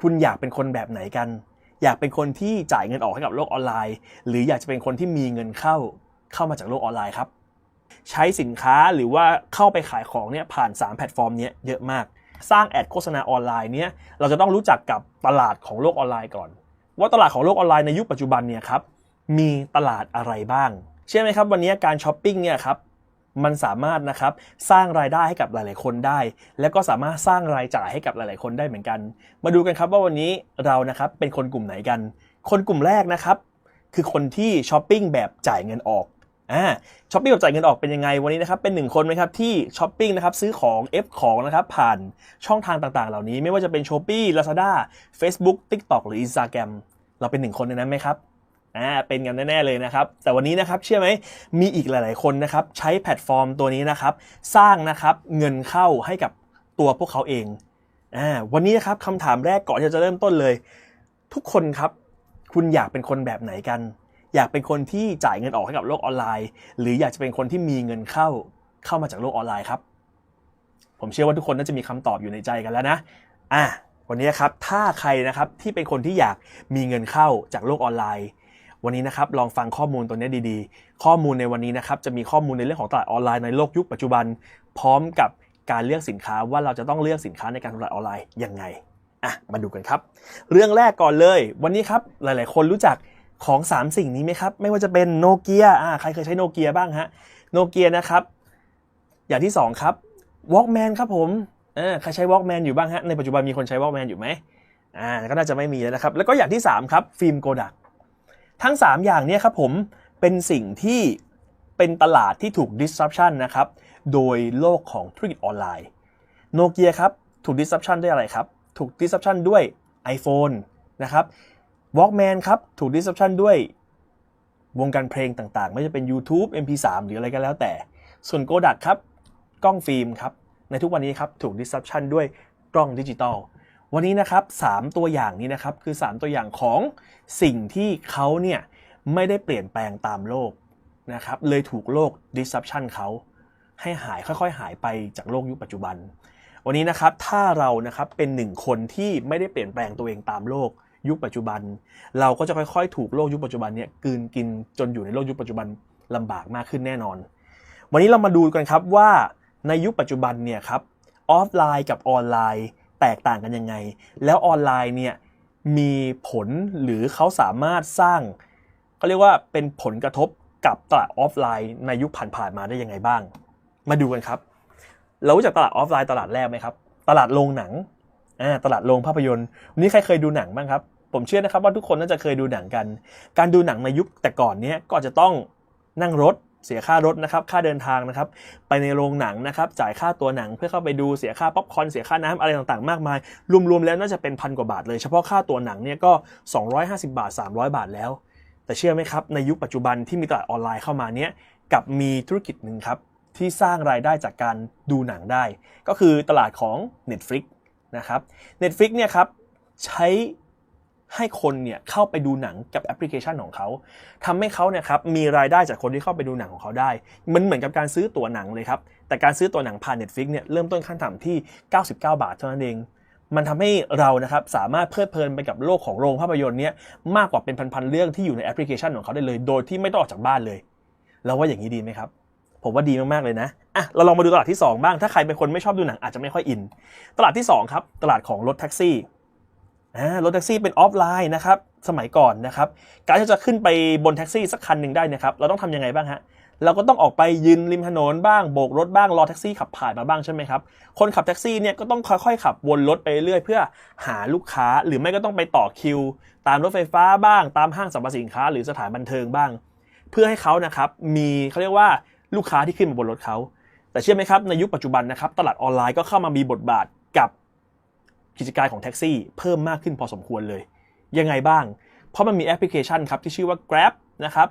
คุณอยากเป็นคนแบบไหนกัน อยากเป็นคนที่จ่ายเงินออกให้กับโลกออนไลน์ หรืออยากจะเป็นคนที่มีเงินเข้าเข้ามาจากโลกออนไลน์ครับ ใช้สินค้าหรือว่าเข้าไปขายของเนี่ยผ่าน 3 แพลตฟอร์มเนี้ยเยอะมาก สร้างแอดโฆษณาออนไลน์เนี่ยเราจะต้องรู้จักกับตลาดของโลกออนไลน์ก่อน ว่าตลาดของโลกออนไลน์ในยุคปัจจุบันเนี่ยครับมีตลาดอะไรบ้างเชื่อไหมครับวันนี้การช้อปปิ้งเนี่ยครับ มันสามารถนะครับสร้างรายได้ให้กับหลาย ๆ คนได้ และก็สามารถสร้างรายจ่ายให้กับหลาย ๆ คนได้เหมือนกัน มาดูกันครับว่าวันนี้เรานะครับเป็นคนกลุ่มไหนกัน คนกลุ่มแรกนะครับคือคนที่ช้อปปิ้งแบบจ่ายเงินออกอ่าช้อปปิ้งแบบจ่ายเงินออกเป็นยังไงวันนี้นะครับเป็นหนึ่งคนไหมครับที่ช้อปปิ้งนะครับซื้อของ F ของนะครับผ่านช่องทางต่าง ๆ เหล่านี้ ไม่ว่าจะเป็น s h อ p e e Lazada Facebook TikTok หรือ Instagram เราเป็นหนึ่งคนในนั้นไหมครับ อ่าเป็นกันแน่ๆเลยนะครับ แต่วันนี้นะครับเชื่อไหมมีอีกหลาย ๆ คนนะครับใช้แพลตฟอร์มตัวนี้นะครับ สร้างนะครับเงินเข้าให้กับตัวพวกเขาเองอ่าวันนี้นะครับคำถามแรกก่อนที่จะเริ่มต้นเลย ทุกคนครับ คุณอยากเป็นคนแบบไหนกัน อยากเป็นคนที่จ่ายเงินออกให้กับโลกออนไลน์ หรืออยากจะเป็นคนที่มีเงินเข้าเข้ามาจากโลกออนไลน์ครับ ผมเชื่อว่าทุกคนน่าจะมีคำตอบอยู่ในใจกันแล้วนะอะวันนี้ครับถ้าใครนะครับที่เป็นคนที่อยากมีเงินเข้าจากโลกออนไลน์ วันนี้นะครับลองฟังข้อมูลตัวนี้ดีๆ ข้อมูลในวันนี้นะครับจะมีข้อมูลในเรื่องของตลาดออนไลน์ในโลกยุคปัจจุบัน พร้อมกับการเลือกสินค้าว่าเราจะต้องเลือกสินค้าในการตลาดออนไลน์ยังไงอะมาดูกันครับ เรื่องแรกก่อนเลย วันนี้ครับหลาย ๆ คนรู้จักของ 3 สิ่งนี้ไหมครับ ไม่ว่าจะเป็นโนเกียอ่าใครเคยใช้โนเกียบ้างฮะโนเกียนะครับ อย่างที่ 2 ครับ Walkman ครับผมเออใครใช้ Walkman อยู่บ้างฮะในปัจจุบันมีคนใช้ Walkman อยู่ไหมอ่าก็น่าจะไม่มีแล้วนะครับ แล้วก็อย่างที่ 3 ครับฟิล์มโกดัก ทั้ง 3 อย่างนี้ครับผมเป็นสิ่งที่เป็นตลาดที่ถูก disruption นะครับ โดยโลกของธุรกิจออนไลน์โนเกียครับ ถูก disruption ด้วยอะไรครับ ถูก disruption ด้วย iPhone นะครับ Walkman ครับ ถูก disruption ด้วยวงการเพลงต่างๆ ไม่ว่าจะเป็น YouTube MP3 หรืออะไรก็แล้วแต่ ส่วน Kodak ครับ กล้องฟิล์มครับ ในทุกวันนี้ครับ ถูก disruption ด้วยกล้องดิจิตอล วันนี้นะครับ 3 ตัวอย่างนี้นะครับ คือ 3 ตัวอย่างของสิ่งที่เขาเนี่ยไม่ได้เปลี่ยนแปลงตามโลกนะครับ เลยถูกโลก disruption เขาให้หายค่อยๆ หายไปจากโลกยุคปัจจุบัน วันนี้นะครับถ้าเรานะครับเป็นหนึ่งคนที่ไม่ได้เปลี่ยนแปลงตัวเองตามโลกยุคปัจจุบัน เราก็จะค่อยๆ ถูกโลกยุคปัจจุบันเนี่ยกืนกินจนอยู่ในโลกยุคปัจจุบันลำบากมากขึ้นแน่นอน วันนี้เรามาดูกันครับว่าในยุคปัจจุบันเนี่ยครับออฟไลน์กับออนไลน์ แตกต่างกันยังไง แล้วออนไลน์เนี่ยมีผลหรือเขาสามารถสร้างเขาเรียกว่าเป็นผลกระทบกับตลาดออฟไลน์ในยุคผ่านๆมาได้ยังไงบ้าง มาดูกันครับเรารู้จักตลาดออฟไลน์ตลาดแรกไหมครับ ตลาดโรงหนังอ่าตลาดโรงภาพยนตร์วันนี้ใครเคยดูหนังบ้างครับ ผมเชื่อนะครับว่าทุกคนน่าจะเคยดูหนังกัน การดูหนังในยุคแต่ก่อนเนี้ยก็จะต้องนั่งรถ เสียค่ารถนะครับ ค่าเดินทางนะครับ ไปในโรงหนังนะครับ จ่ายค่าตัวหนังเพื่อเข้าไปดู เสียค่าป๊อปคอร์นเสียค่าน้ำอะไรต่างๆ มากมาย รวมๆ แล้วน่าจะเป็นพันกว่าบาทเลย เฉพาะค่าตัวหนังเนี่ยก็ 250 บาท 300 บาทแล้ว แต่เชื่อไหมครับ ในยุคปัจจุบันที่มีตลาดออนไลน์เข้ามาเนี้ยกับมีธุรกิจหนึ่งครับที่สร้างรายได้จากการดูหนังได้ ก็คือตลาดของ Netflix นะครับ Netflix เนี่ยครับใช้ ให้คนเนี่ยเข้าไปดูหนังกับแอปพลิเคชันของเขาทำให้เขาเนี่ยครับมีรายได้จากคนที่เข้าไปดูหนังของเขาได้ มันเหมือนกับการซื้อตั๋วหนังเลยครับ แต่การซื้อตั๋วหนังผ่าน Netflix เนี่ยเริ่มต้นขั้นต่ำที่ 99 บาทเท่านั้นเอง มันทำให้เรานะครับสามารถเพลิดเพลินไปกับโลกของโรงภาพยนตร์เนี่ยมากกว่าเป็นพันๆเรื่องที่อยู่ในแอปพลิเคชันของเขาได้เลย โดยที่ไม่ต้องออกจากบ้านเลยเราว่าอย่างนี้ดีไหมครับผมว่าดีมาก ๆ เลยนะ อะ เราลองมาดูตลาดที่ 2 บ้าง ถ้าใครเป็นคนไม่ชอบดูหนังอาจจะไม่ค่อยอิน ตลาดที่ 2 ครับ ตลาดของรถแท็กซี่ รถแท็กซี่เป็นออฟไลน์นะครับสมัยก่อนนะครับการที่จะขึ้นไปบนแท็กซี่สักคันหนึ่งได้นะครับเราต้องทำยังไงบ้างฮะเราก็ต้องออกไปยืนริมถนนบ้างโบกรถบ้างรอแท็กซี่ขับผ่านมาบ้างใช่ไหมครับคนขับแท็กซี่เนี่ยก็ต้องค่อยๆขับวนรถไปเรื่อยเพื่อหาลูกค้าหรือไม่ก็ต้องไปต่อคิว ตามรถไฟฟ้าบ้าง ตามห้างสรรพสินค้า หรือสถานบันเทิงบ้าง เพื่อให้เขานะครับมีเขาเรียกว่าลูกค้าที่ขึ้นมาบนรถเขาแต่เชื่อไหมครับในยุคปัจจุบันนะครับตลาดออนไลน์ก็เข้ามามีบทบาทกับ กิจการของแท็กซี่เพิ่มมากขึ้นพอสมควรเลย ยังไงบ้าง เพราะมันมีแอปพลิเคชันครับที่ชื่อว่า Grab นะครับ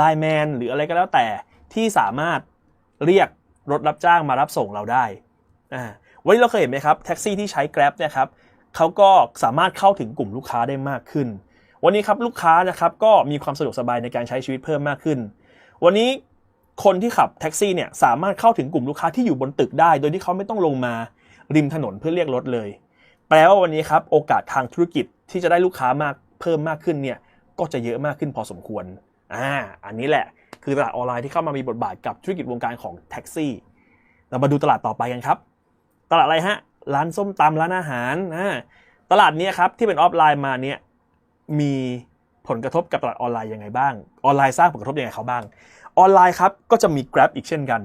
Line Man หรืออะไรก็แล้วแต่ที่สามารถเรียกรถรับจ้างมารับส่งเราได้อ่าวันนี้เราเคยเห็นไหมครับแท็กซี่ที่ใช้ Grab เนี่ยครับเขาก็สามารถเข้าถึงกลุ่มลูกค้าได้มากขึ้น วันนี้ครับลูกค้านะครับก็มีความสะดวกสบายในการใช้ชีวิตเพิ่มมากขึ้น วันนี้คนที่ขับแท็กซี่เนี่ยสามารถเข้าถึงกลุ่มลูกค้าที่อยู่บนตึกได้ โดยที่เขาไม่ต้องลงมาริมถนนเพื่อเรียกรถเลย แปลว่าวันนี้ครับโอกาสทางธุรกิจที่จะได้ลูกค้ามากเพิ่มมากขึ้นเนี่ยก็จะเยอะมากขึ้นพอสมควรอ่าอันนี้แหละคือตลาดออนไลน์ที่เข้ามามีบทบาทกับธุรกิจวงการของแท็กซี่ เรามาดูตลาดต่อไปกันครับ ตลาดอะไรฮะ ร้านส้มตำร้านอาหารอ่าตลาดนี้ครับที่เป็นออฟไลน์มาเนี่ยมีผลกระทบกับตลาดออนไลน์ยังไงบ้าง ออนไลน์สร้างผลกระทบยังไงเขาบ้าง ออนไลน์ครับก็จะมี Grab อีกเช่นกัน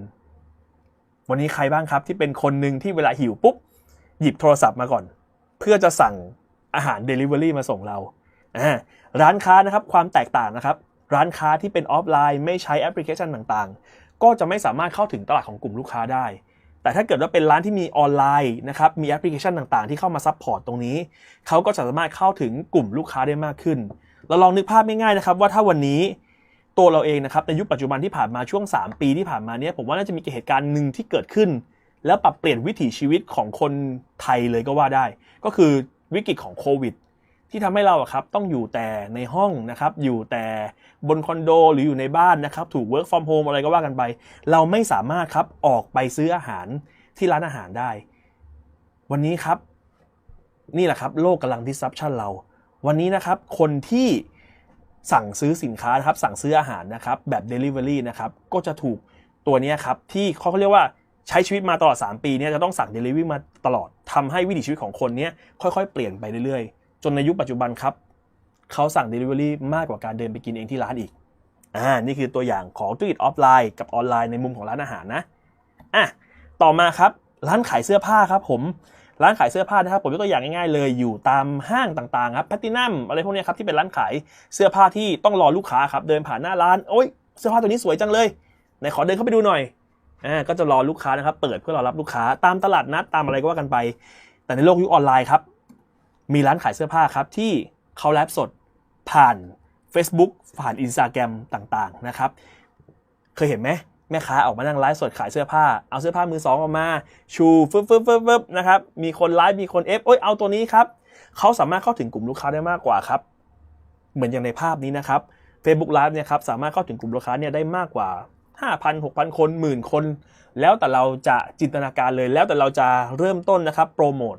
วันนี้ใครบ้างครับที่เป็นคนหนึ่งที่เวลาหิวปุ๊บหยิบโทรศัพท์มาก่อน เพื่อจะสั่งอาหาร Delivery มาส่งเราร้านค้านะครับความแตกต่างนะครับ ร้านค้าที่เป็นออฟไลน์ไม่ใช้แอปพลิเคชันต่างๆ ก็จะไม่สามารถเข้าถึงตลาดของกลุ่มลูกค้าได้ แต่ถ้าเกิดว่าเป็นร้านที่มีออนไลน์นะครับมีแอปพลิเคชันต่างๆ ที่เข้ามาซัพพอร์ตตรงนี้เขาก็จะสามารถเข้าถึงกลุ่มลูกค้าได้มากขึ้น เราลองนึกภาพง่ายๆนะครับว่าถ้าวันนี้ตัวเราเองนะครับในยุคปัจจุบันที่ผ่านมาช่วง 3 ปีที่ผ่านมาเนี่ยผมว่าน่าจะมีเหตุการณ์หนึ่งที่เกิดขึ้น แล้วปรับเปลี่ยนวิถีชีวิตของคนไทยเลยก็ว่าได้ ก็คือวิกฤตของโควิด ที่ทำให้เราอะครับต้องอยู่แต่ในห้องนะครับ อยู่แต่บนคอนโดหรืออยู่ในบ้านนะครับ ถูก work from home อะไรก็ว่ากันไป เราไม่สามารถครับออกไปซื้ออาหารที่ร้านอาหารได้ วันนี้ครับ นี่แหละครับ โลกกำลัง disruption เรา วันนี้นะครับ คนที่สั่งซื้อสินค้านะครับ สั่งซื้ออาหารนะครับ แบบ delivery นะครับ ก็จะถูกตัวนี้ครับ ที่เขาเรียกว่า ใช้ชีวิตมาตลอด 3 ปีเนี่ยจะต้องสั่ง delivery มาตลอดทำให้วิถีชีวิตของคนเนี้ยค่อยๆ เปลี่ยนไปเรื่อยๆ จนในยุคปัจจุบันครับเขาสั่ง Delivery มากกว่าการเดินไปกินเองที่ร้านอีกอ่านี่คือตัวอย่างของธุรกิจออฟไลน์กับออนไลน์ในมุมของร้านอาหารนะอะต่อมาครับร้านขายเสื้อผ้าครับผมร้านขายเสื้อผ้านะครับผมยกตัวอย่างง่ายๆเลยอยู่ตามห้างต่างๆครับแพตินัมอะไรพวกนี้ครับที่เป็นร้านขายเสื้อผ้าที่ต้องรอลูกค้าครับเดินผ่านหน้าร้านโอ๊ยเสื้อผ้าตัวนี้สวยจังเลยไหนขอเดินเข้าไปดูหน่อย อ่าก็จะรอลูกค้านะครับ เปิดเพื่อรอรับลูกค้าตามตลาดนัดตามอะไรก็ว่ากันไป แต่ในโลกยุคออนไลน์ครับ มีร้านขายเสื้อผ้าครับที่เขาไลฟ์สดผ่าน Facebook ผ่าน Instagram ต่างๆนะครับ เคยเห็นไหมแม่ค้าออกมานั่งไลฟ์สดขายเสื้อผ้า เอาเสื้อผ้ามือสองออกมา ชูฟึบฟึบฟึบฟึบนะครับ มีคนไลฟ์มีคนเอฟโอ้ยเอาตัวนี้ครับเขาสามารถเข้าถึงกลุ่มลูกค้าได้มากกว่าครับ เหมือนอย่างในภาพนี้นะครับ Facebook Live เนี่ยครับสามารถเข้าถึงกลุ่มลูกค้าเนี่ยได้มากกว่า 5,000 6,000คนหมื่นคน แล้วแต่เราจะจินตนาการเลย แล้วแต่เราจะเริ่มต้นนะครับโปรโมท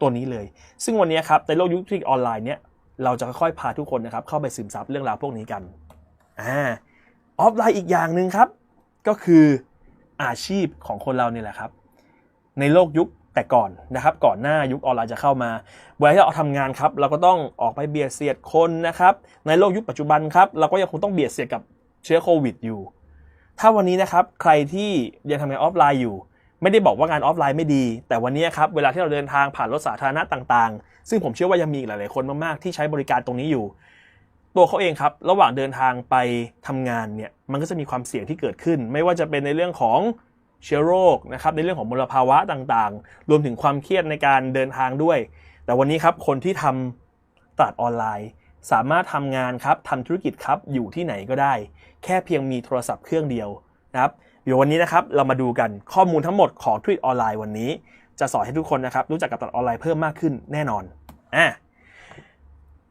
ตัวนี้เลย ซึ่งวันนี้ครับในโลกยุคที่ออนไลน์เนี่ยเราจะค่อยๆพาทุกคนนะครับเข้าไปซึมซับเรื่องราวพวกนี้กันอ่าออฟไลน์อีกอย่างหนึ่งครับ ก็คืออาชีพของคนเราเนี่ยแหละครับ ในโลกยุคแต่ก่อนนะครับ ก่อนหน้ายุคออนไลน์จะเข้ามาเวลาที่เราทำงานครับ เราก็ต้องออกไปเบียดเสียดคนนะครับ ในโลกยุคปัจจุบันครับ เราก็ยังคงต้องเบียดเสียดกับเชื้อโควิดอยู่ ถ้าวันนี้นะครับใครที่ยังทำงานออฟไลน์อยู่ ไม่ได้บอกว่างานออฟไลน์ไม่ดี แต่วันนี้ครับเวลาที่เราเดินทางผ่านรถสาธารณะต่างๆ ซึ่งผมเชื่อว่ายังมีอีกหลายๆคนมากๆที่ใช้บริการตรงนี้อยู่ ตัวเขาเองครับระหว่างเดินทางไปทำงานเนี่ยมันก็จะมีความเสี่ยงที่เกิดขึ้น ไม่ว่าจะเป็นในเรื่องของเชื้อโรคนะครับในเรื่องของมลภาวะต่างๆ รวมถึงความเครียดในการเดินทางด้วย แต่วันนี้ครับคนที่ทำตลาดออนไลน์ สามารถทำงานครับทำธุรกิจครับอยู่ที่ไหนก็ได้ แค่เพียงมีโทรศัพท์เครื่องเดียวนะครับเดี๋ยววันนี้นะครับเรามาดูกันข้อมูลทั้งหมดของธุรกิจออนไลน์วันนี้ จะสอนให้ทุกคนนะครับรู้จักกับตลาดออนไลน์เพิ่มมากขึ้นแน่นอนอะ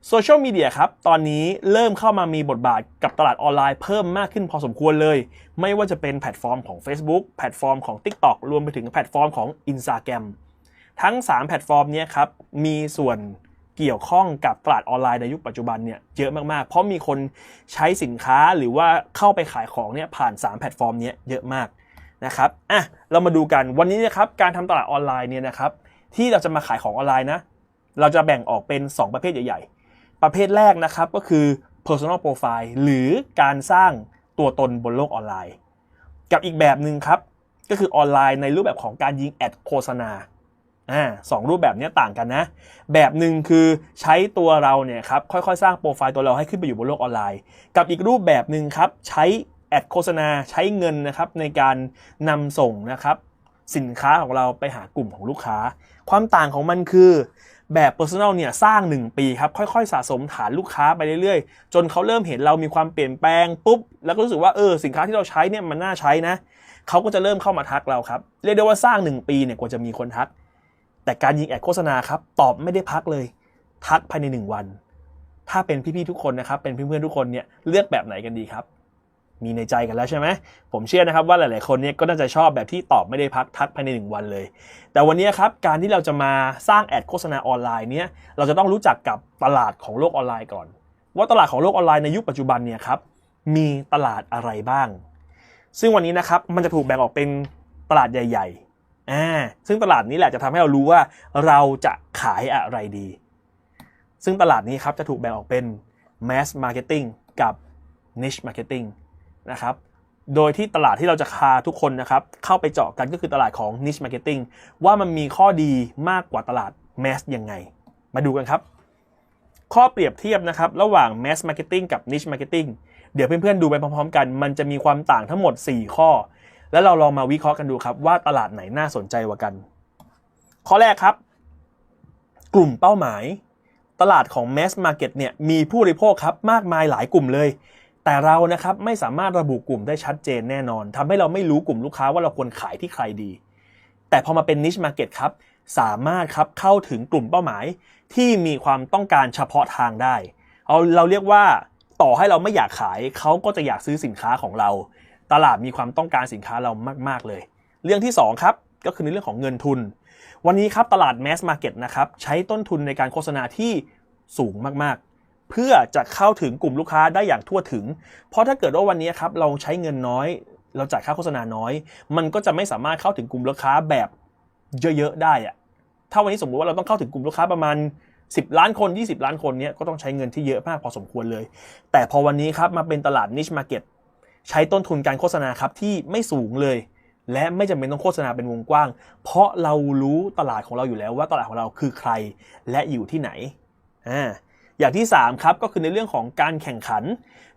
โซเชียลมีเดียครับ ตอนนี้เริ่มเข้ามามีบทบาทกับตลาดออนไลน์เพิ่มมากขึ้นพอสมควรเลย ไม่ว่าจะเป็นแพลตฟอร์มของ Facebook แพลตฟอร์มของ TikTok รวมไปถึงแพลตฟอร์มของ Instagram ทั้ง 3 แพลตฟอร์มเนี้ครับ มีส่วน เกี่ยวข้องกับตลาดออนไลน์ในยุคปัจจุบันเนี่ยเยอะมากๆ เพราะมีคนใช้สินค้าหรือว่าเข้าไปขายของเนี่ยผ่าน 3 แพลตฟอร์มเนี้ยเยอะมากนะครับอะเรามาดูกันวันนี้นะครับการทำตลาดออนไลน์เนี่ยนะครับที่เราจะมาขายของออนไลน์นะ เราจะแบ่งออกเป็น 2 ประเภทใหญ่ ๆ ประเภทแรกนะครับก็คือ personal profile หรือการสร้างตัวตนบนโลกออนไลน์ กับอีกแบบหนึ่งครับก็คือออนไลน์ในรูปแบบของการยิงแอดโฆษณา อ่าสองรูปแบบนี้ต่างกันนะ แบบหนึ่งคือใช้ตัวเราเนี่ยครับค่อยๆ สร้างโปรไฟล์ตัวเราให้ขึ้นไปอยู่บนโลกออนไลน์ กับอีกรูปแบบหนึ่งครับใช้แอดโฆษณาใช้เงินนะครับในการนำส่งนะครับสินค้าของเราไปหากลุ่มของลูกค้า ความต่างของมันคือแบบ Personal เนี่ยสร้าง 1 ปีครับค่อยๆ สะสมฐานลูกค้าไปเรื่อยๆ จนเขาเริ่มเห็นเรามีความเปลี่ยนแปลงปุ๊บ แล้วก็รู้สึกว่าเออสินค้าที่เราใช้เนี่ยมันน่าใช้นะเขาก็จะเริ่มเข้ามาทักเราครับ เรียกได้ว่าสร้าง 1 ปีเนี่ยกว่าจะมีคนทัก แต่การยิงแอดโฆษณาครับตอบไม่ได้พักเลย ทักภายใน 1 วัน ถ้าเป็นพี่ๆทุกคนนะครับ เป็นเพื่อนๆทุกคนเนี่ยเลือกแบบไหนกันดีครับ มีในใจกันแล้วใช่ไหมผมเชื่อนะครับว่าหลาย ๆ คนเนี่ยก็น่าจะชอบแบบที่ตอบไม่ได้พักทักภายในหนึ่งวันเลย แต่วันนี้ครับการที่เราจะมาสร้างแอดโฆษณาออนไลน์เนี่ยเราจะต้องรู้จักกับตลาดของโลกออนไลน์ก่อน ว่าตลาดของโลกออนไลน์ในยุคปัจจุบันเนี่ยครับมีตลาดอะไรบ้าง ซึ่งวันนี้นะครับมันจะถูกแบ่งออกเป็นตลาดใหญ่ๆ อ่าซึ่งตลาดนี้แหละจะทำให้เรารู้ว่าเราจะขายอะไรดี ซึ่งตลาดนี้ครับจะถูกแบ่งออกเป็น mass marketing กับ niche marketing นะครับโดยที่ตลาดที่เราจะพาทุกคนนะครับเข้าไปเจาะกันก็คือตลาดของ niche marketing ว่ามันมีข้อดีมากกว่าตลาด mass ยังไง มาดูกันครับ ข้อเปรียบเทียบนะครับระหว่าง mass marketing กับ niche marketing เดี๋ยวเพื่อนๆดูไปพร้อมๆกัน มันจะมีความต่างทั้งหมด 4 ข้อ แล้วเราลองมาวิเคราะห์กันดูครับว่าตลาดไหนน่าสนใจกว่ากัน ข้อแรกครับ กลุ่มเป้าหมาย ตลาดของ mass market เนี่ยมีผู้บริโภคครับมากมายหลายกลุ่มเลย แต่เรานะครับไม่สามารถระบุกลุ่มได้ชัดเจนแน่นอนทำให้เราไม่รู้กลุ่มลูกค้าว่าเราควรขายที่ใครดี แต่พอมาเป็น niche market ครับสามารถครับเข้าถึงกลุ่มเป้าหมาย ที่มีความต้องการเฉพาะทางได้ เอาเราเรียกว่าต่อให้เราไม่อยากขายเขาก็จะอยากซื้อสินค้าของเรา ตลาดมีความต้องการสินค้าเรามาก ๆ เลย เรื่องที่สองครับก็คือในเรื่องของเงินทุน วันนี้ครับตลาด mass market นะครับใช้ต้นทุนในการโฆษณาที่สูงมากๆ เพื่อจะเข้าถึงกลุ่มลูกค้าได้อย่างทั่วถึง เพราะถ้าเกิดว่าวันนี้ครับเราใช้เงินน้อย เราจ่ายค่าโฆษณาน้อย มันก็จะไม่สามารถเข้าถึงกลุ่มลูกค้าแบบเยอะๆได้อะถ้าวันนี้สมมุติว่าเราต้องเข้าถึงกลุ่มลูกค้าประมาณ 10 ล้านคน 20 ล้านคนเนี้ยก็ต้องใช้เงินที่เยอะมากพอสมควรเลย แต่พอวันนี้ครับมาเป็นตลาด niche market ใช้ต้นทุนการโฆษณาครับที่ไม่สูงเลย และไม่จำเป็นต้องโฆษณาเป็นวงกว้าง เพราะเรารู้ตลาดของเราอยู่แล้วว่าตลาดของเราคือใครและอยู่ที่ไหนอ่าอย่างที่ 3 ครับก็คือในเรื่องของการแข่งขัน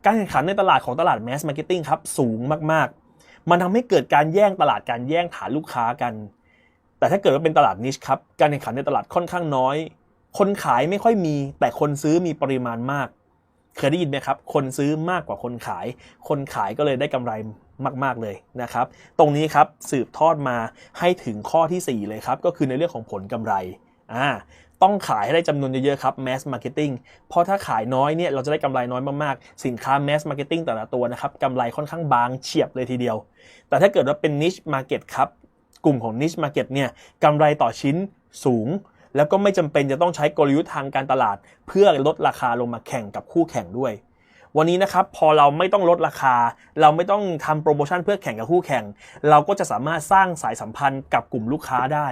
การแข่งขันในตลาดของตลาด mass marketing ครับสูงมากๆ มันทำให้เกิดการแย่งตลาดการแย่งฐานลูกค้ากัน แต่ถ้าเกิดว่าเป็นตลาดนิชครับการแข่งขันในตลาดค่อนข้างน้อย คนขายไม่ค่อยมี แต่คนซื้อมีปริมาณมาก เคยได้ยินไหมครับ คนซื้อมากกว่าคนขาย คนขายก็เลยได้กำไรมาก ๆ เลยนะครับ ตรงนี้ครับสืบทอดมาให้ถึงข้อที่ 4 เลยครับ ก็คือในเรื่องของผลกำไรอ่าต้องขายให้ได้จำนวนเยอะๆครับ mass marketing เพราะถ้าขายน้อยเนี่ยเราจะได้กำไรน้อยมากๆ สินค้า mass marketing แต่ละตัวนะครับกำไรค่อนข้างบางเฉียบเลยทีเดียว แต่ถ้าเกิดว่าเป็น niche market ครับ กลุ่มของ niche market เนี่ยกำไรต่อชิ้นสูง แล้วก็ไม่จำเป็นจะต้องใช้กลยุทธ์ทางการตลาด เพื่อลดราคาลงมาแข่งกับคู่แข่งด้วย วันนี้นะครับพอเราไม่ต้องลดราคา เราไม่ต้องทำโปรโมชั่นเพื่อแข่งกับคู่แข่ง เราก็จะสามารถสร้างสายสัมพันธ์กับกลุ่มลูกค้าได้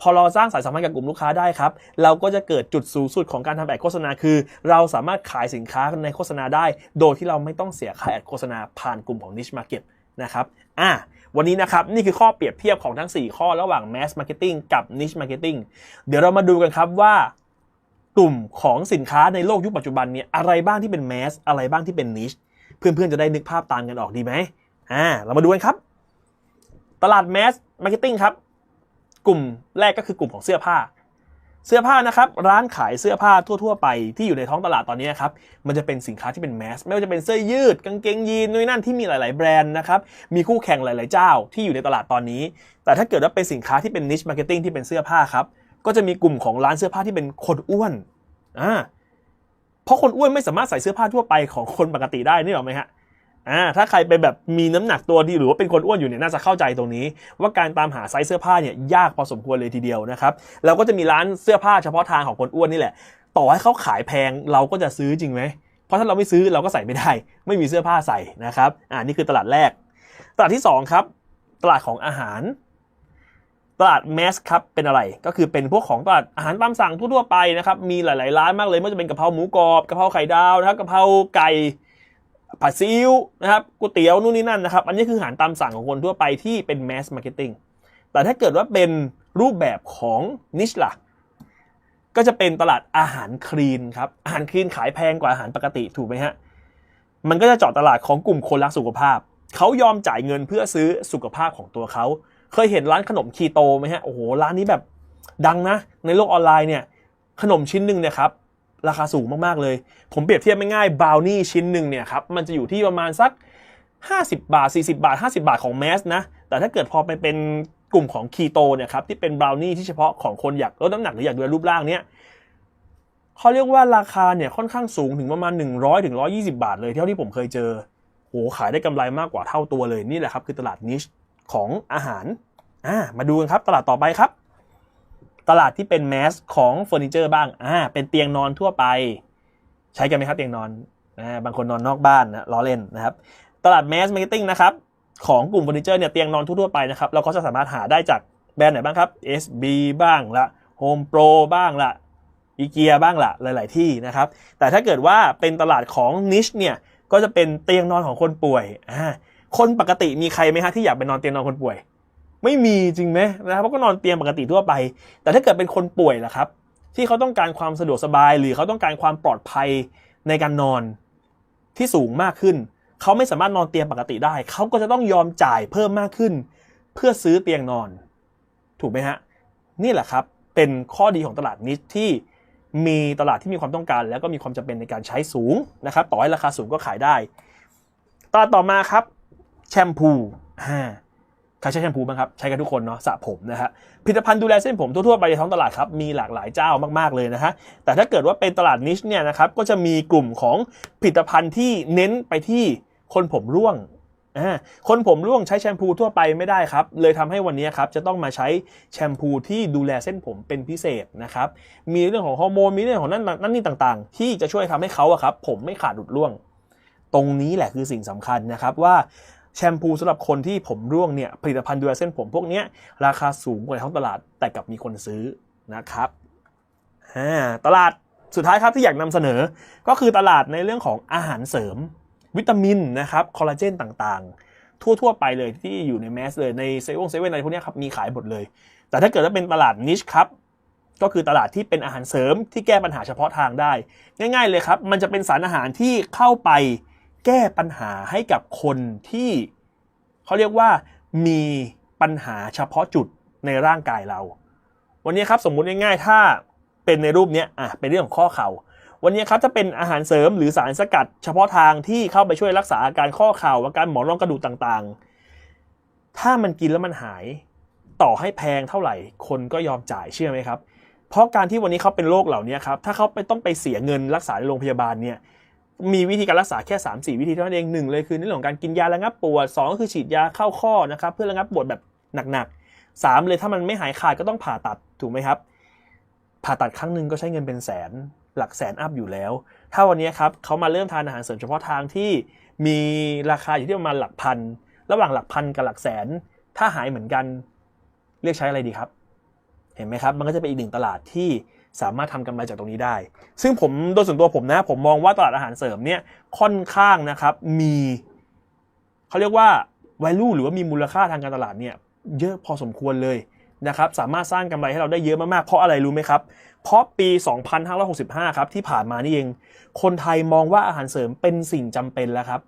พอเราสร้างสายสัมพันธ์กับกลุ่มลูกค้าได้ครับ เราก็จะเกิดจุดสูงสุดของการทำแอดโฆษณาคือ เราสามารถขายสินค้าในโฆษณาได้ โดยที่เราไม่ต้องเสียค่าแอดโฆษณาผ่านกลุ่มของ niche market นะครับ อะ วันนี้นะครับนี่คือข้อเปรียบเทียบของทั้ง 4 ข้อระหว่าง mass marketing กับ niche marketing เดี๋ยวเรามาดูกันครับว่ากลุ่มของสินค้าในโลกยุคปัจจุบันเนี่ยอะไรบ้างที่เป็น mass อะไรบ้างที่เป็น niche เพื่อนๆจะได้นึกภาพตามกันออกดีไหมอ่าเรามาดูกันครับ ตลาด mass marketing ครับ กลุ่มแรกก็คือกลุ่มของเสื้อผ้า เสื้อผ้านะครับร้านขายเสื้อผ้าทั่ว ๆ ไปที่อยู่ในท้องตลาดตอนนี้ครับมันจะเป็นสินค้าที่เป็นแมสไม่ว่าจะเป็นเสื้อยืดกางเกงยีนนู่นนั่นที่มีหลาย ๆ แบรนด์นะครับมีคู่แข่งหลาย ๆ เจ้าที่อยู่ในตลาดตอนนี้ แต่ถ้าเกิดว่าเป็นสินค้าที่เป็น niche marketing ที่เป็นเสื้อผ้าครับก็จะมีกลุ่มของร้านเสื้อผ้าที่เป็นคนอ้วนอ่าเพราะคนอ้วนไม่สามารถใส่เสื้อผ้าทั่วไปของคนปกติได้นี่หรอไหมฮะ อ่าถ้าใครเป็นแบบมีน้ำหนักตัวดีหรือว่าเป็นคนอ้วนอยู่เนี่ยน่าจะเข้าใจตรงนี้ ว่าการตามหาไซส์เสื้อผ้าเนี่ยยากพอสมควรเลยทีเดียวนะครับเราก็จะมีร้านเสื้อผ้าเฉพาะทางของคนอ้วนนี่แหละ ต่อให้เขาขายแพงเราก็จะซื้อจริงไหมเพราะถ้าเราไม่ซื้อเราก็ใส่ไม่ได้ ไม่มีเสื้อผ้าใส่นะครับอ่านี่คือตลาดแรก ตลาดที่สองครับ ตลาดของอาหาร ตลาดแมสครับเป็นอะไร ก็คือเป็นพวกของตลาดอาหารตามสั่งทั่วๆไปนะครับมีหลายๆร้านมากเลยไม่ว่าจะเป็นกะเพราหมูกรอบกะเพราไข่ดาวนะครับกะเพราไก่ ผัดซีอิ๊วนะครับก๋วยเตี๋ยวนู่นนี่นั่นนะครับ อันนี้คืออาหารตามสั่งของคนทั่วไปที่เป็นแมสมาร์เก็ตติ้งแต่ถ้าเกิดว่าเป็นรูปแบบของนิชล่ะก็จะเป็นตลาดอาหารคลีนครับอาหารคลีนขายแพงกว่าอาหารปกติถูกไหมฮะมันก็จะเจาะตลาดของกลุ่มคนรักสุขภาพเขายอมจ่ายเงินเพื่อซื้อสุขภาพของตัวเขาเคยเห็นร้านขนมคีโตไหมฮะโอ้โหร้านนี้แบบดังนะ ในโลกออนไลน์เนี่ยขนมชิ้นหนึ่งเนี่ยครับ ราคาสูงมากๆเลย ผมเปรียบเทียบไม่ง่ายบราวนี่ชิ้นหนึ่งเนี่ยครับมันจะอยู่ที่ประมาณสัก 50 บาท 40 บาท 50 บาทของแมสนะ แต่ถ้าเกิดพอไปเป็นกลุ่มของคีโตเนี่ยครับที่เป็นบราวนี่ที่เฉพาะของคนอยากลดน้ำหนักหรืออยากดูแลรูปร่างเนี่ยเขาเรียกว่าราคาเนี่ยค่อนข้างสูงถึงประมาณ 100ถึง120 บาทเลยเท่าที่ผมเคยเจอโหขายได้กำไรมากกว่าเท่าตัวเลยนี่แหละครับคือตลาดนิชของอาหารอ่ามาดูกันครับตลาดต่อไปครับ ตลาดที่เป็นแมสของเฟอร์นิเจอร์บ้างอ่าเป็นเตียงนอนทั่วไป ใช้กันไหมครับเตียงนอนอ่าบางคนนอนนอกบ้านนะล้อเล่นนะครับ ตลาดแมสมาร์เก็ตติ้งนะครับของกลุ่มเฟอร์นิเจอร์เนี่ยเตียงนอนทั่วไปนะครับเราก็จะสามารถหาได้จากแบรนด์ไหนบ้างครับ SB บ้างละ Home Pro บ้างละอีเกียบ้างละหลาย ๆ ที่นะครับ แต่ถ้าเกิดว่าเป็นตลาดของนิชเนี่ยก็จะเป็นเตียงนอนของคนป่วยอ่าคนปกติมีใครไหมฮะที่อยากไปนอนเตียงนอนคนป่วย ไม่มีจริงไหมนะครับเพราะก็นอนเตียงปกติทั่วไป แต่ถ้าเกิดเป็นคนป่วยล่ะครับ ที่เขาต้องการความสะดวกสบาย หรือเขาต้องการความปลอดภัยในการนอนที่สูงมากขึ้น เขาไม่สามารถนอนเตียงปกติได้ เขาก็จะต้องยอมจ่ายเพิ่มมากขึ้น เพื่อซื้อเตียงนอน ถูกไหมฮะนี่แหละครับเป็นข้อดีของตลาดนิชที่มีตลาดที่มีความต้องการ แล้วก็มีความจำเป็นในการใช้สูงนะครับ ต่อให้ราคาสูงก็ขายได้ตลาดต่อมาครับแชมพูอ่า ใครใช้แชมพูบ้างครับใช้กันทุกคนเนาะสระผมนะฮะผลิตภัณฑ์ดูแลเส้นผมทั่วๆไปในท้องตลาดครับมีหลากหลายเจ้ามากๆเลยนะฮะแต่ถ้าเกิดว่าเป็นตลาดนิชเนี่ยนะครับก็จะมีกลุ่มของผลิตภัณฑ์ที่เน้นไปที่คนผมร่วงอ่าคนผมร่วงใช้แชมพูทั่วไปไม่ได้ครับ เลยทำให้วันนี้ครับจะต้องมาใช้แชมพูที่ดูแลเส้นผมเป็นพิเศษนะครับมีเรื่องของฮอร์โมนมีเรื่องของนั่นนั่นนี่ต่างๆ ที่จะช่วยทำให้เขาอะครับผมไม่ขาดหลุดร่วง ตรงนี้แหละคือสิ่งสำคัญนะครับว่า แชมพูสำหรับคนที่ผมร่วงเนี่ยผลิตภัณฑ์ดูแลเส้นผมพวกเนี้ยราคาสูงกว่าท้องตลาดแต่กลับมีคนซื้อนะครับตลาดสุดท้ายครับที่อยากนำเสนอก็คือตลาดในเรื่องของอาหารเสริม วิตามินนะครับคอลลาเจนต่างๆ ทั่วๆไปเลยที่อยู่ในแมสเลยในเซเว่นเซเว่นอะไรพวกเนี้ยครับมีขายหมดเลย แต่ถ้าเกิดว่าเป็นตลาดนิชครับก็คือตลาดที่เป็นอาหารเสริมที่แก้ปัญหาเฉพาะทางได้ ง่าย ๆเลยครับ มันจะเป็นสารอาหารที่เข้าไป แก้ปัญหาให้กับคนที่เขาเรียกว่ามีปัญหาเฉพาะจุดในร่างกายเรา วันนี้ครับสมมุติง่ายๆ ถ้าเป็นในรูปเนี้ยอะเป็นเรื่องของข้อเข่าวันนี้ครับจะเป็นอาหารเสริมหรือสารสกัด เฉพาะทางที่เข้าไปช่วยรักษาอาการข้อเข่าอาการหมอนรองกระดูกต่างๆ ถ้ามันกินแล้วมันหายต่อให้แพงเท่าไหร่ คนก็ยอมจ่ายเชื่อไหมครับ เพราะการที่วันนี้เขาเป็นโรคเหล่านี้ครับ ถ้าเขาไปต้องไปเสียเงินรักษาในโรงพยาบาลเนี่ย มีวิธีการรักษาแค่ 3 4 วิธีเท่านั้นเองหนึ่งเลยคือเรื่องของการกินยาระงับปวด2ก็คือฉีดยาเข้าข้อนะครับเพื่อระงับปวดแบบหนักๆ3เลยถ้ามันไม่หายขาดก็ต้องผ่าตัดถูกไหมครับ ผ่าตัดครั้งหนึ่งก็ใช้เงินเป็นแสนหลักแสนอัพอยู่แล้ว ถ้าวันนี้ครับเขามาเริ่มทานอาหารเสริมเฉพาะทางที่มีราคาอยู่ที่ประมาณหลักพัน ระหว่างหลักพันกับหลักแสน ถ้าหายเหมือนกันเรียกใช้อะไรดีครับ เห็นไหมครับ มันก็จะเป็นอีกหนึ่งตลาดที่ สามารถทำกำไรจากตรงนี้ได้ ซึ่งผมโดยส่วนตัวผมนะผมมองว่าตลาดอาหารเสริมเนี่ยค่อนข้างนะครับมีเขาเรียกว่า value หรือว่ามีมูลค่าทางการตลาดเนี่ยเยอะพอสมควรเลยนะครับสามารถสร้างกำไรให้เราได้เยอะมากๆ เพราะอะไรรู้ไหมครับ เพราะปี 2565 ครับที่ผ่านมานี่เอง คนไทยมองว่าอาหารเสริมเป็นสิ่งจำเป็นแล้วครับ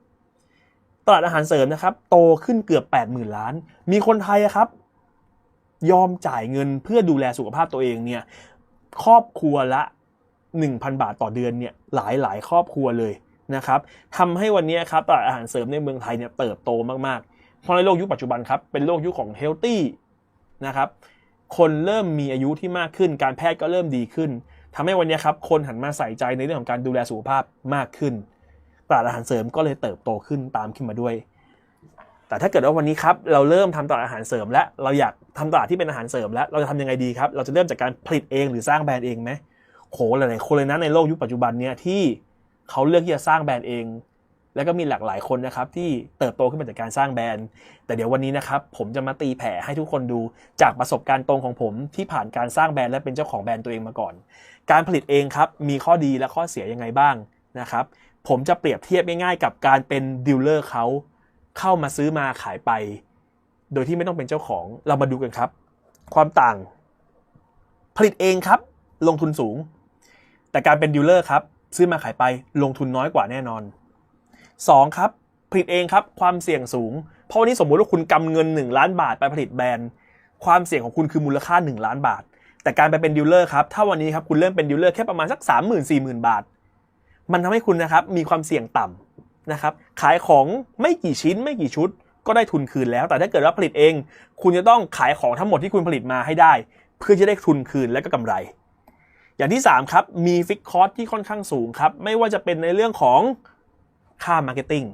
ตลาดอาหารเสริมนะครับ โตขึ้นเกือบ 80,000 ล้าน มีคนไทยอะครับ ยอมจ่ายเงินเพื่อดูแลสุขภาพตัวเองเนี่ย ครอบครัวละ 1,000 บาทต่อเดือนเนี่ยหลายหลายครอบครัวเลยนะครับทำให้วันนี้ครับตลาดอาหารเสริมในเมืองไทยเนี่ยเติบโตมากๆเพราะในโลกยุคปัจจุบันครับเป็นโลกยุคของเฮลตี้นะครับคนเริ่มมีอายุที่มากขึ้น การแพทย์ก็เริ่มดีขึ้นทำให้วันนี้ครับคนหันมาใส่ใจในเรื่องของการดูแลสุขภาพมากขึ้นตลาดอาหารเสริมก็เลยเติบโตขึ้นตามขึ้นมาด้วย แต่ถ้าเกิดว่าวันนี้ครับเราเริ่มทำตลาดอาหารเสริม แล้วเราอยากทำตลาดที่เป็นอาหารเสริม แล้วเราจะทำยังไงดีครับ เราจะเริ่มจากการผลิตเองหรือสร้างแบรนด์เองไหมโหหลายๆคนเลยนะในโลกยุคปัจจุบันเนี่ยที่เขาเลือกที่จะสร้างแบรนด์เอง แล้วก็มีหลากหลายคนนะครับที่เติบโตขึ้นมาจากการสร้างแบรนด์ แต่เดี๋ยววันนี้นะครับผมจะมาตีแผ่ให้ทุกคนดูจากประสบการณ์ตรงของผมที่ผ่านการสร้างแบรนด์และเป็นเจ้าของแบรนด์ตัวเองมาก่อน การผลิตเองครับมีข้อดีและข้อเสียยังไงบ้างนะครับผมจะเปรียบเทียบง่ายๆกับการเป็นดีลเลอร์เขา เข้ามาซื้อมาขายไป โดยที่ไม่ต้องเป็นเจ้าของเรามาดูกันครับ ความต่าง ผลิตเองครับ ลงทุนสูง แต่การเป็นดีลเลอร์ครับซื้อมาขายไปลงทุนน้อยกว่าแน่นอน 2. ครับผลิตเองครับความเสี่ยงสูง เพราะวันนี้สมมุติว่าคุณกำเงิน 1 ล้านบาทไปผลิตแบรนด์ ความเสี่ยงของคุณคือมูลค่า 1 ล้านบาท แต่การไปเป็นดีลเลอร์ครับถ้าวันนี้ครับคุณเริ่มเป็นดีลเลอร์แค่ประมาณสัก 3 0 0 0 0 4 0 0 0 0 บาท มันทำให้คุณนะครับมีความเสี่ยงต่ำ นะครับขายของไม่กี่ชิ้นไม่กี่ชุด ก็ได้ทุนคืนแล้ว แต่ถ้าเกิดว่าผลิตเอง คุณจะต้องขายของทั้งหมดที่คุณผลิตมาให้ได้ เพื่อจะได้ทุนคืนและก็กำไร อย่างที่ 3 ครับ มีฟิกคอร์สที่ค่อนข้างสูงครับ ไม่ว่าจะเป็นในเรื่องของค่ามาร์เก็ตติ้ง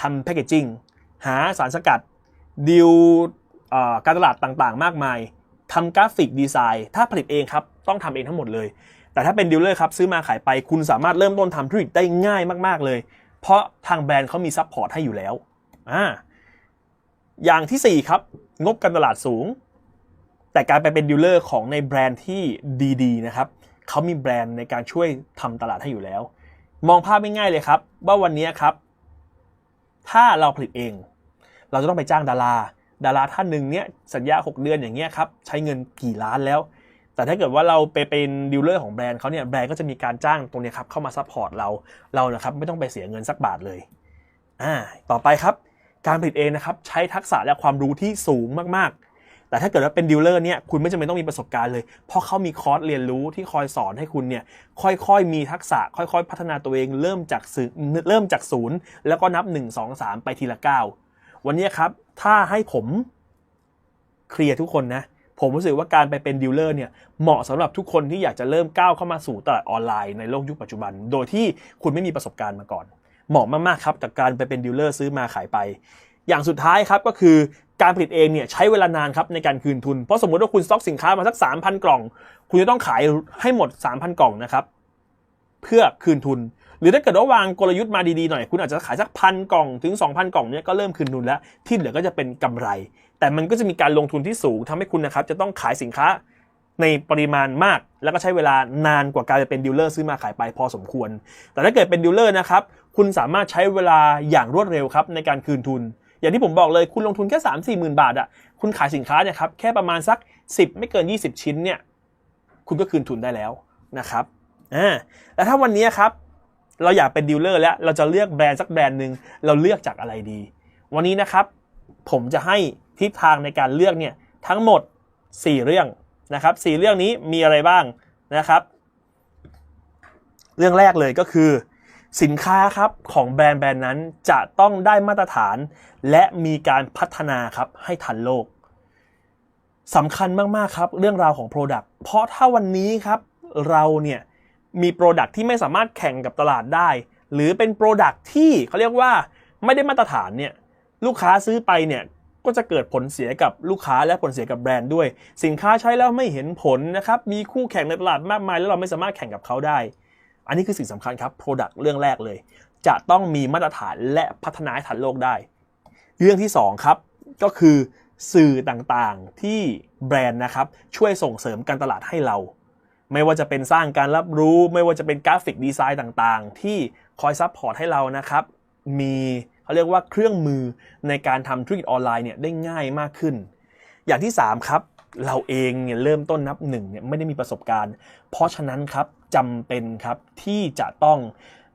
ทำแพคเกจจิ้งหาสารสกัดดิวการตลาดต่างๆ มากมายทำกราฟิกดีไซน์ถ้าผลิตเองครับต้องทำเองทั้งหมดเลย แต่ถ้าเป็นดีลเลอร์ครับซื้อมาขายไปคุณสามารถเริ่มต้นทำธุรกิจได้ง่ายมากๆเลย เพราะทางแบรนด์เขามีซัพพอร์ตให้อยู่แล้วอ่าอย่างทีสี่ 4 ครับ งบการตลาดสูง แต่การไปเป็นดีลเลอร์ของในแบรนด์ที่ดีๆนะครับเขามีแบรนด์ในการช่วยทำตลาดให้อยู่แล้ว มองภาพง่ายๆเลยครับ ว่าวันนี้ครับ ถ้าเราผลิตเอง เราจะต้องไปจ้างดารา ดาราท่านหนึ่งเนี่ยสัญญา 6 เดือนอย่างเงี้ยครับใช้เงินกี่ล้านแล้ว แต่ถ้าเกิดว่าเราไปเป็นดีลเลอร์ของแบรนด์เขาเนี่ยแบรนด์ก็จะมีการจ้างตรงนี้ครับเข้ามาซัพพอร์ตเราเรานะครับไม่ต้องไปเสียเงินสักบาทเลยอ่าต่อไปครับ การผลิตเองนะครับใช้ทักษะและความรู้ที่สูงมากๆ แต่ถ้าเกิดว่าเป็นดีลเลอร์เนี่ยคุณไม่จำเป็นต้องมีประสบการณ์เลย เพราะเขามีคอร์สเรียนรู้ที่คอยสอนให้คุณเนี่ยค่อยๆ มีทักษะค่อยๆ พัฒนาตัวเองเริ่มจากศูนย์เริ่มจากศูนย์แล้วก็นับ 1 2 3 ไปทีละก้าวันนี้ครับถ้าให้ผมเคลียร์ทุกคนนะ ผมรู้สึกว่าการไปเป็นดีลเลอร์เนี่ยเหมาะสำหรับทุกคนที่อยากจะเริ่มก้าวเข้ามาสู่ตลาดออนไลน์ในโลกยุคปัจจุบัน โดยที่คุณไม่มีประสบการณ์มาก่อน เหมาะมากๆครับกับการไปเป็นดีลเลอร์ซื้อมาขายไป อย่างสุดท้ายครับก็คือการผลิตเองเนี่ยใช้เวลานานครับในการคืนทุน เพราะสมมติว่าคุณสต็อกสินค้ามาสัก 3,000 กล่อง คุณจะต้องขายให้หมด 3,000 กล่องนะครับเพื่อคืนทุน หรือถ้าเกิดว่าวางกลยุทธ์มาดีๆหน่อย คุณอาจจะขายสักพันกล่องถึง 2,000 กล่องเนี่ยก็เริ่มคืนทุนแล้ว ที่เหลือก็จะเป็นกำไร แต่มันก็จะมีการลงทุนที่สูงทำให้คุณนะครับจะต้องขายสินค้าในปริมาณมาก แล้วก็ใช้เวลานานกว่าการจะเป็นดีลเลอร์ซื้อมาขายไปพอสมควร แต่ถ้าเกิดเป็นดีลเลอร์นะครับคุณสามารถใช้เวลาอย่างรวดเร็วครับในการคืนทุน อย่างที่ผมบอกเลยคุณลงทุนแค่ 3 4 หมื่นบาทอะคุณขายสินค้าเนี่ยครับแค่ประมาณสัก 10 ไม่เกิน 20 ชิ้นเนี่ยคุณก็คืนทุนได้แล้วนะครับอ่าแล้วถ้าวันนี้ครับเราอยากเป็นดีลเลอร์แล้วเราจะเลือกแบรนด์สักแบรนด์หนึ่งเราเลือกจากอะไรดี วันนี้นะครับผมจะให้ ทิศทางในการเลือกเนี่ยทั้งหมด 4 เรื่องนะครับ4เรื่องนี้มีอะไรบ้างนะครับ เรื่องแรกเลยก็คือ สินค้าครับของแบรนด์แบรนด์นั้นจะต้องได้มาตรฐาน และมีการพัฒนาครับให้ทันโลกสำคัญมาก ๆ ครับ เรื่องราวของ Product เพราะถ้าวันนี้ครับ เราเนี่ยมี Product ที่ไม่สามารถแข่งกับตลาดได้ หรือเป็น Product ที่เขาเรียกว่าไม่ได้มาตรฐานเนี่ยลูกค้าซื้อไปเนี่ย ก็จะเกิดผลเสียกับลูกค้าและผลเสียกับแบรนด์ด้วย สินค้าใช้แล้วไม่เห็นผลนะครับ มีคู่แข่งในตลาดมากมาย แล้วเราไม่สามารถแข่งกับเขาได้ อันนี้คือสิ่งสำคัญครับ Product เรื่องแรกเลย จะต้องมีมาตรฐานและพัฒนาให้ทันโลกได้ เรื่องที่ 2 ครับ ก็คือสื่อต่างๆที่แบรนด์นะครับช่วยส่งเสริมการตลาดให้เรา ไม่ว่าจะเป็นสร้างการรับรู้ ไม่ว่าจะเป็นกราฟิกดีไซน์ต่างๆ ที่คอยซัพพอร์ตให้เรานะครับ มี เขาเรียกว่าเครื่องมือในการทำธุรกิจออนไลน์เนี่ยได้ง่ายมากขึ้น อย่างที่ 3 ครับ เราเองเนี่ยเริ่มต้นนับหนึ่งเนี่ยไม่ได้มีประสบการณ์ เพราะฉะนั้นครับจำเป็นครับที่จะต้อง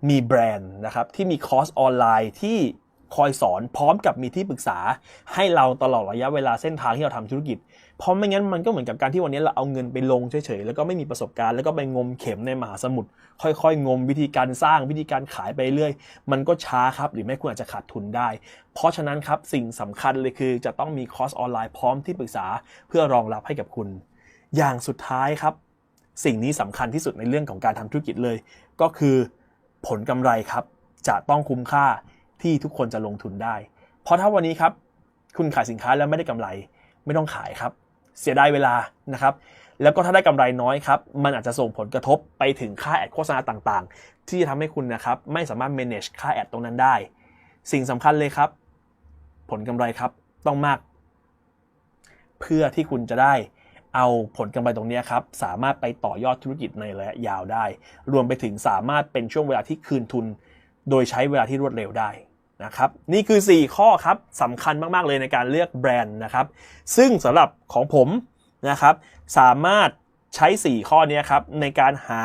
มีแบรนด์นะครับที่มีคอร์สออนไลน์ที่คอยสอนพร้อมกับมีที่ปรึกษาให้เราตลอดระยะเวลาเส้นทางที่เราทำธุรกิจ เพราะไม่งั้นมันก็เหมือนกับการที่วันนี้เราเอาเงินไปลงเฉยๆแล้วก็ไม่มีประสบการณ์แล้วก็ไปงมเข็มในมหาสมุทรค่อยๆ งมวิธีการสร้างวิธีการขายไปเรื่อย มันก็ช้าครับ หรือไม่คุณอาจจะขาดทุนได้ เพราะฉะนั้นครับสิ่งสำคัญเลยคือจะต้องมีคอร์สออนไลน์พร้อมที่ปรึกษาเพื่อรองรับให้กับคุณ อย่างสุดท้ายครับ สิ่งนี้สำคัญที่สุดในเรื่องของการทำธุรกิจเลย ก็คือผลกำไรครับ จะต้องคุ้มค่าที่ทุกคนจะลงทุนได้ เพราะถ้าวันนี้ครับ คุณขายสินค้าแล้วไม่ได้กำไร ไม่ต้องขายครับ เสียดายเวลานะครับแล้วก็ถ้าได้กำไรน้อยครับ มันอาจจะส่งผลกระทบไปถึงค่าแอดโฆษณาต่างๆ ที่จะทำให้คุณนะครับไม่สามารถ manage ค่าแอดตรงนั้นได้ สิ่งสำคัญเลยครับ ผลกำไรครับต้องมาก เพื่อที่คุณจะได้เอาผลกำไรตรงนี้ครับ สามารถไปต่อยอดธุรกิจในระยะยาวได้ รวมไปถึงสามารถเป็นช่วงเวลาที่คืนทุน โดยใช้เวลาที่รวดเร็วได้ นะครับนี่คือ 4 ข้อครับสำคัญมาก ๆ เลยในการเลือกแบรนด์นะครับซึ่งสำหรับของผมนะครับสามารถใช้ 4 ข้อนี้ครับในการหา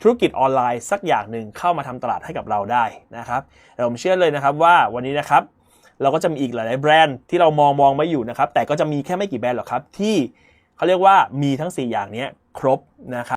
ธุรกิจออนไลน์สักอย่างหนึ่งเข้ามาทำตลาดให้กับเราได้นะครับแต่ผมเชื่อเลยนะครับว่าวันนี้นะครับเราก็จะมีอีกหลาย ๆ แบรนด์ที่เรามองมองไม่อยู่นะครับแต่ก็จะมีแค่ไม่กี่แบรนด์หรอกครับที่เขาเรียกว่ามีทั้ง 4 อย่างนี้ครบนะครับ